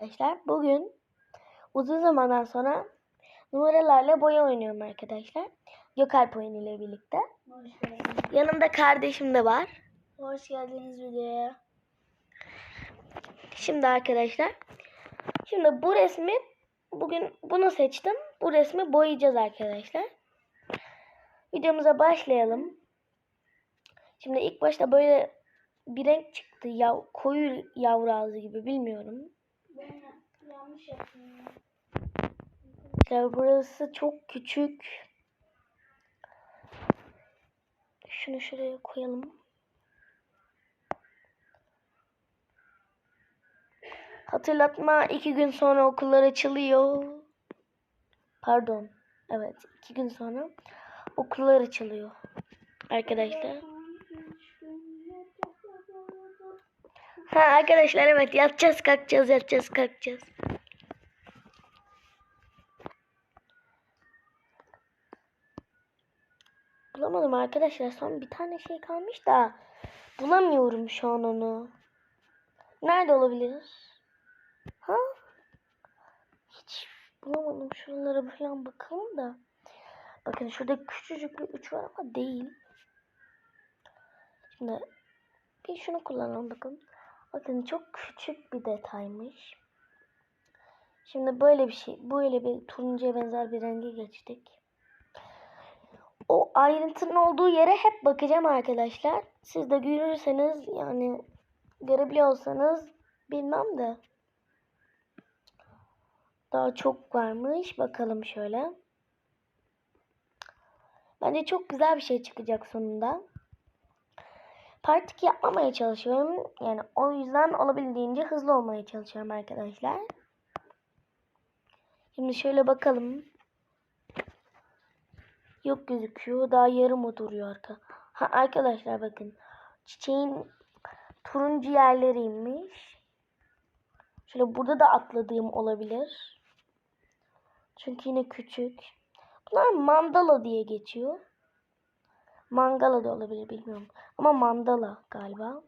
Arkadaşlar bugün uzun zamandan sonra numaralarla boya oynuyorum arkadaşlar. Gökalp oyunu ile birlikte. Yanımda kardeşim de var. Hoş geldiniz videoya. Şimdi arkadaşlar. Şimdi bu resmi bugün bunu seçtim. Bu resmi boyayacağız arkadaşlar. Videomuza başlayalım. Şimdi ilk başta böyle bir renk çıktı. Ya, koyu yavru ağzı gibi bilmiyorum. Ben yanlış yaptım. ya. Burası çok küçük. Şunu şuraya koyalım. Hatırlatma iki gün sonra okullar açılıyor. Pardon. Evet iki gün sonra okullar açılıyor. Arkadaşlar. Ha arkadaşlar evet yatacağız kalkacağız yatacağız kalkacağız. Bulamadım arkadaşlar. Son bir tane şey kalmış da bulamıyorum şu an onu. Nerede olabilir? Ha? Hiç bulamadım. Şuralara falan bakalım da. Bakın şurada küçücük bir uç var ama değil. Şimdi bir şunu kullanalım bakın. Bakın çok küçük bir detaymış. Şimdi böyle bir şey, böyle bir turuncuya benzer bir renge geçtik o ayrıntının olduğu yere hep bakacağım arkadaşlar. Siz de görürseniz yani görebiliyorsanız bilmem de. Daha çok varmış. Bakalım şöyle. Bence çok güzel bir şey çıkacak sonunda. Part 2 yapmamaya çalışıyorum. Yani o yüzden olabildiğince hızlı olmaya çalışıyorum arkadaşlar. Şimdi şöyle bakalım. Yok gözüküyor. Daha yarım o duruyor arka. Ha arkadaşlar bakın. Çiçeğin turuncu yerleriymiş. Şöyle burada da atladığım olabilir. Çünkü yine küçük. Bunlar mandala diye geçiyor. Mangala da olabilir bilmiyorum. Ama mandala galiba.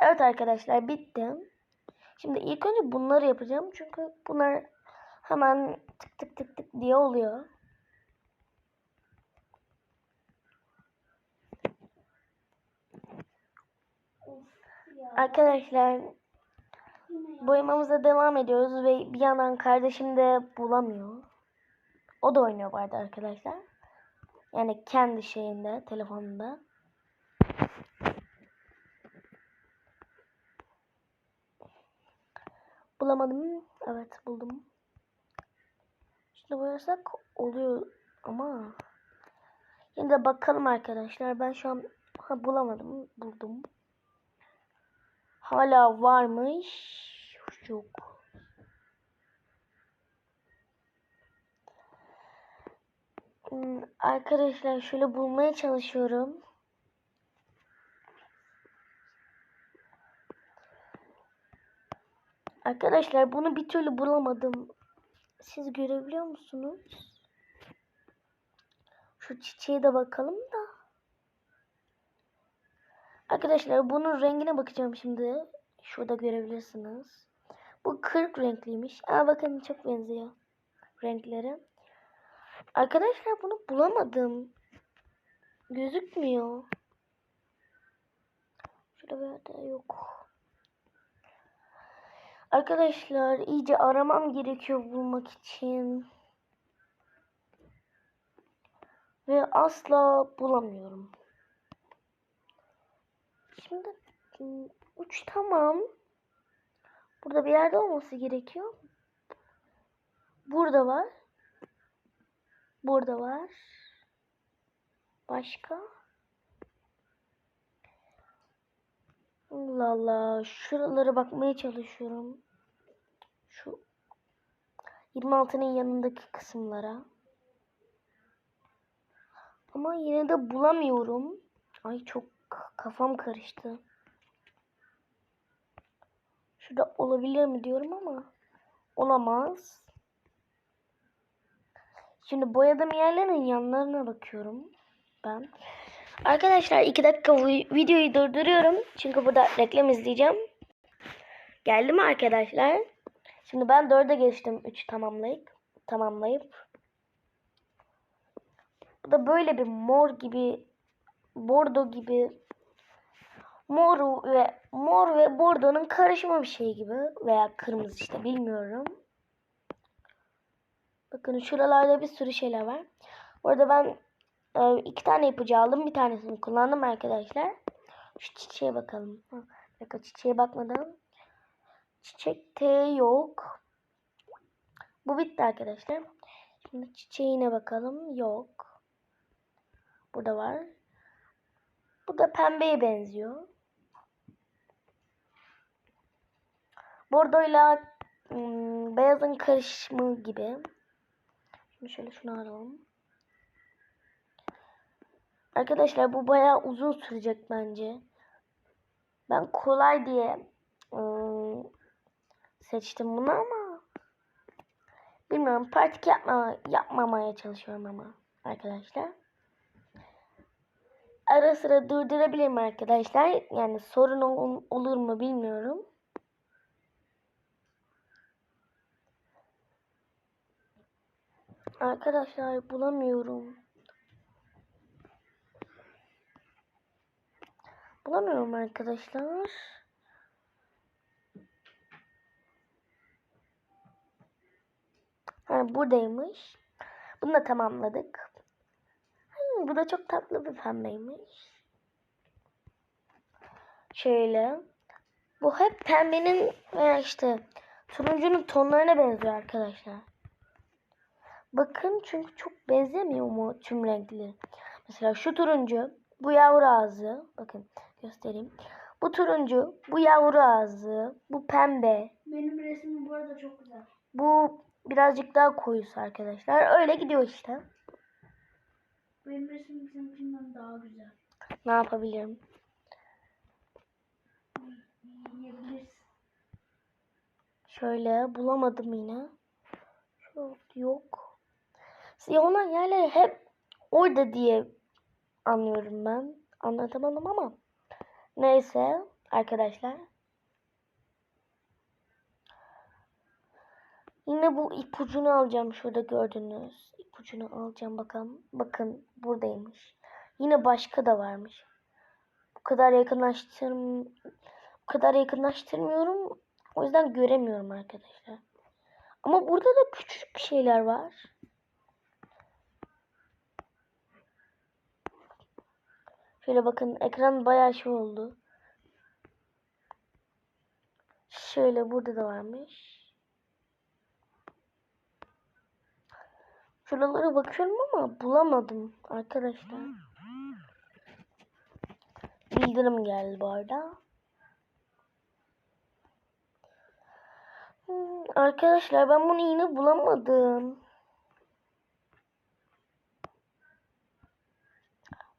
Evet arkadaşlar bitti. Şimdi ilk önce bunları yapacağım. Çünkü bunlar hemen tık tık tık tık diye oluyor. Arkadaşlar boyamamıza devam ediyoruz ve bir yandan kardeşim de bulamıyor. O da oynuyor bu arada arkadaşlar. Yani kendi şeyinde, telefonunda. Bulamadım. Evet buldum. Şimdi boyasak oluyor ama yine de bakalım arkadaşlar. Ben şu an ha, bulamadım. Buldum. Hala varmış. Yok. Arkadaşlar şöyle bulmaya çalışıyorum. Arkadaşlar bunu bir türlü bulamadım. Siz görebiliyor musunuz? Şu çiçeğe de bakalım da. Arkadaşlar bunun rengine bakacağım şimdi. Şurada görebilirsiniz. Bu 40 renkliymiş. Aa bakın çok benziyor renkleri. Arkadaşlar bunu bulamadım. Gözükmüyor. Şurada yerde yok. Arkadaşlar iyice aramam gerekiyor bulmak için. Ve asla bulamıyorum. Şimdi uç tamam. Burada bir yerde olması gerekiyor. Burada var. Burada var. Başka? Allah Allah. Şuralara bakmaya çalışıyorum. Şu 26'nın yanındaki kısımlara. Ama yine de bulamıyorum. Ay çok kafam karıştı. Şurada olabilir mi diyorum ama olamaz. Şimdi boyadığım yerlerin yanlarına bakıyorum ben. Arkadaşlar 2 dakika vi- videoyu durduruyorum. Çünkü burada reklam izleyeceğim. Geldi mi arkadaşlar? Şimdi ben dörde geçtim 3 tamamlayıp tamamlayıp. Bu da böyle bir mor gibi bordo gibi mor ve mor ve bordonun karışımı bir şey gibi veya kırmızı işte bilmiyorum. Bakın şuralarda bir sürü şeyler var. Orada ben e, iki tane ipucu aldım. Bir tanesini kullandım arkadaşlar. Şu çiçeğe bakalım. Dakika çiçeğe bakmadan. Çiçekte yok. Bu bitti arkadaşlar. Şimdi çiçeğine bakalım. Yok. Burada var. Bu da pembeye benziyor. Bordoyla ım, beyazın karışımı gibi. Şöyle şunu alalım. Arkadaşlar bu bayağı uzun sürecek bence. Ben kolay diye ım, seçtim bunu ama bilmiyorum pratik yapma, yapmamaya çalışıyorum ama arkadaşlar. Ara sıra durdurabilirim arkadaşlar. Yani sorun ol- olur mu bilmiyorum. Arkadaşlar bulamıyorum. Bulamıyorum arkadaşlar. Ha, buradaymış. Bunu da tamamladık. Hmm, bu da çok tatlı bir pembeymiş. Şöyle. Bu hep pembenin veya işte turuncunun tonlarına benziyor arkadaşlar. Bakın çünkü çok benzemiyor mu tüm renkleri. Mesela şu turuncu, bu yavru ağzı. Bakın göstereyim. Bu turuncu, bu yavru ağzı, bu pembe, Benim resmim bu arada çok güzel. bu birazcık daha koyusu arkadaşlar. Öyle gidiyor işte. Benim resmim seninkinden daha güzel. Ne yapabilirim? Yiyebilirsin. Şöyle bulamadım yine. Şu yok. Siyah olan yerleri hep orada diye anlıyorum ben. Anlatamadım ama. Neyse arkadaşlar. Yine bu ipucunu alacağım. Şurada gördünüz. İpucunu alacağım bakalım. Bakın buradaymış. Yine başka da varmış. Bu kadar yakınlaştırm bu kadar yakınlaştırmıyorum. O yüzden göremiyorum arkadaşlar. Ama burada da küçük şeyler var. Şöyle bakın ekran bayağı şey oldu. Şöyle burada da varmış. Şuralara bakıyorum ama bulamadım arkadaşlar. Bildirim geldi bu arada. Hmm, Arkadaşlar ben bunu yine bulamadım.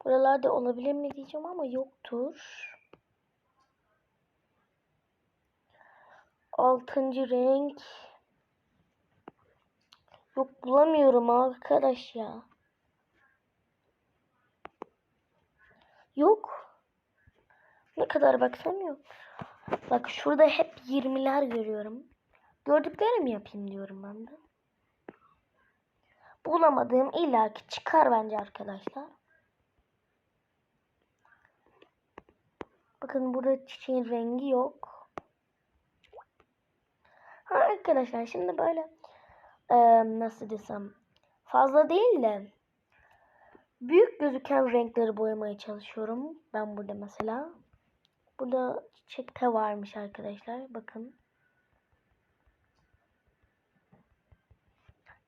Buralarda olabilir mi diyeceğim ama yoktur. Altıncı renk. Yok bulamıyorum arkadaş ya. Yok. Ne kadar baksam yok. Bak şurada hep 20'ler görüyorum. Gördüklerimi yapayım diyorum ben de. Bulamadığım illaki çıkar bence arkadaşlar. Bakın burada çiçeğin rengi yok. Ha arkadaşlar şimdi böyle e, nasıl desem fazla değil de büyük gözüken renkleri boyamaya çalışıyorum. Ben burada mesela. Burada çiçekte varmış arkadaşlar. Bakın.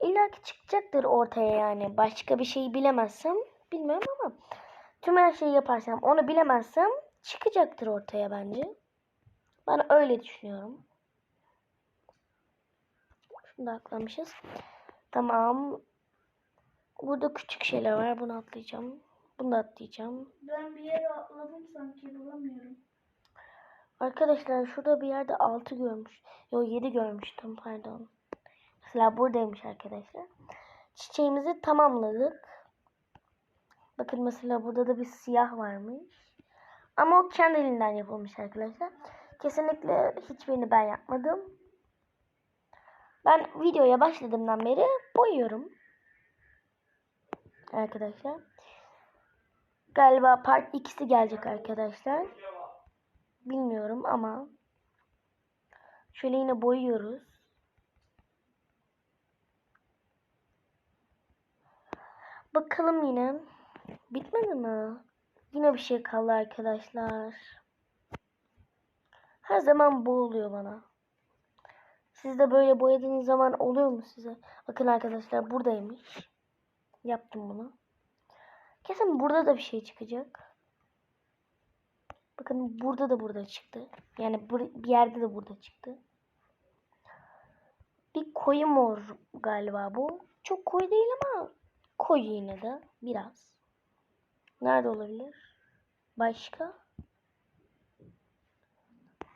İlla ki çıkacaktır ortaya yani. Başka bir şey bilemezsem bilmiyorum ama tüm her şeyi yaparsam onu bilemezsem çıkacaktır ortaya bence. Ben öyle düşünüyorum. Şunu da atlamışız. Tamam. Burada küçük şeyler var. Bunu atlayacağım. Bunu da atlayacağım. Ben bir yere atladım sanki bulamıyorum. Arkadaşlar şurada bir yerde 6 görmüş. Yo 7 görmüştüm pardon. Mesela buradaymış arkadaşlar. Çiçeğimizi tamamladık. Bakın mesela burada da bir siyah varmış. Ama o kendiliğinden yapılmış arkadaşlar. Kesinlikle hiçbirini ben yapmadım. Ben videoya başladığımdan beri boyuyorum. Arkadaşlar. Galiba part 2'si gelecek arkadaşlar. Bilmiyorum ama şöyle yine boyuyoruz. Bakalım yine. Bitmedi mi? Yine bir şey kaldı arkadaşlar. Her zaman bu oluyor bana. Siz de böyle boyadığınız zaman oluyor mu size? Bakın arkadaşlar buradaymış. Yaptım bunu. Kesin burada da bir şey çıkacak. Bakın burada da burada çıktı. Yani bir yerde de burada çıktı. Bir koyu mor galiba bu. Çok koyu değil ama koyu yine de biraz. Nerede olabilir? Başka?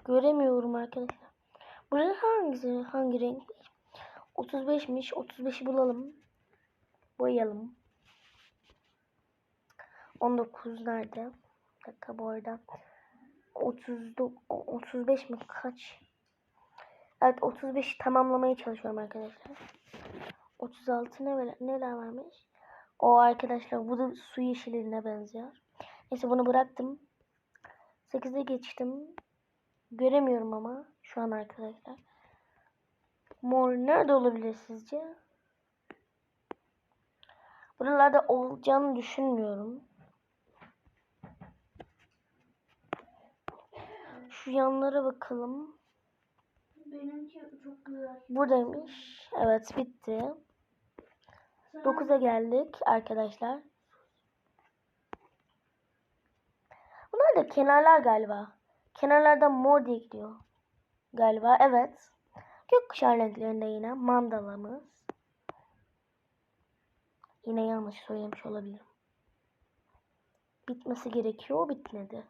Göremiyorum arkadaşlar. Burada hangisi? Hangi renk? 35'miş. 35'i bulalım. Boyayalım. 19 nerede? Bir dakika bu arada. 39, 35 mi? Kaç? Evet 35'i tamamlamaya çalışıyorum arkadaşlar. 36 ne neler varmış? O arkadaşlar bu da su yeşiline benziyor. Neyse bunu bıraktım. 8'e geçtim. Göremiyorum ama şu an arkadaşlar. Mor nerede olabilir sizce? Buralarda olacağını düşünmüyorum. Şu yanlara bakalım. Benimki çok güzel. Buradaymış. Evet bitti. Sana 9'a geldik arkadaşlar. Bunlar da kenarlar galiba. Kenarlardan mor diye gidiyor. Galiba evet. Gökkuşağı renklerinde yine mandalamız. Yine yanlış söylemiş olabilirim. Bitmesi gerekiyor. Bitmedi.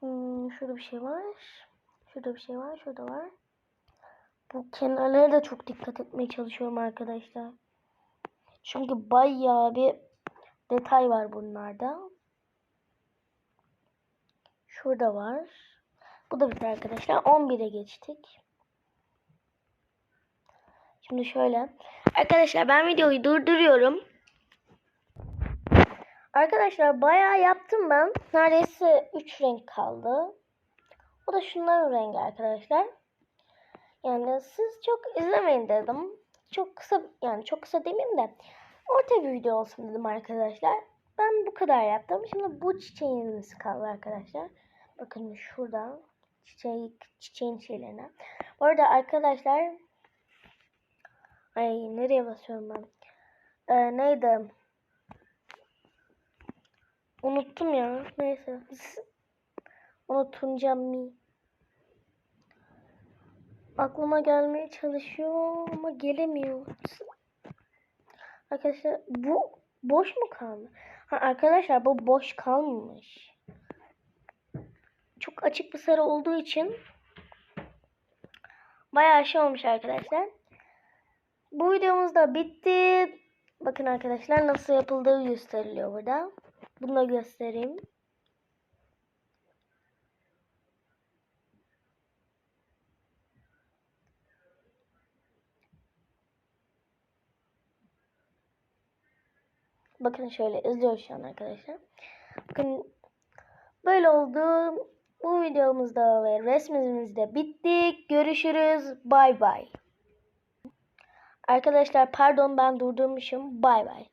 Hmm, şurada bir şey var. Şurada bir şey var. Şurada var. Bu kenarlara da çok dikkat etmeye çalışıyorum arkadaşlar. Çünkü bayağı bir detay var bunlarda. Şurada var. Bu da bitti arkadaşlar. 11'e geçtik. Şimdi şöyle. Arkadaşlar ben videoyu durduruyorum. Arkadaşlar bayağı yaptım ben. Neredeyse 3 renk kaldı. O da şunların rengi arkadaşlar. Yani siz çok izlemeyin dedim. Çok kısa yani çok kısa demeyeyim de orta bir video olsun dedim arkadaşlar. Ben bu kadar yaptım. Şimdi bu çiçeğimiz kaldı arkadaşlar. Bakın şurada çiçek çiçeğin şeylerine. Bu arada arkadaşlar ay nereye basıyorum ben? Ee, neydi? Unuttum ya. Neyse. Unutunca mi? aklıma gelmeye çalışıyor ama gelemiyor. Arkadaşlar bu boş mu kaldı? Ha, arkadaşlar bu boş kalmamış. Açık bir sarı olduğu için bayağı şey olmuş arkadaşlar. Bu videomuz da bitti. Bakın arkadaşlar nasıl yapıldığı gösteriliyor burada. Bunu da göstereyim. Bakın şöyle izliyoruz şu an arkadaşlar. Bakın böyle oldu. Bu videomuzda ve resmimizde bittik. Görüşürüz. Bay bay. Arkadaşlar pardon ben durdurmuşum. Bay bay.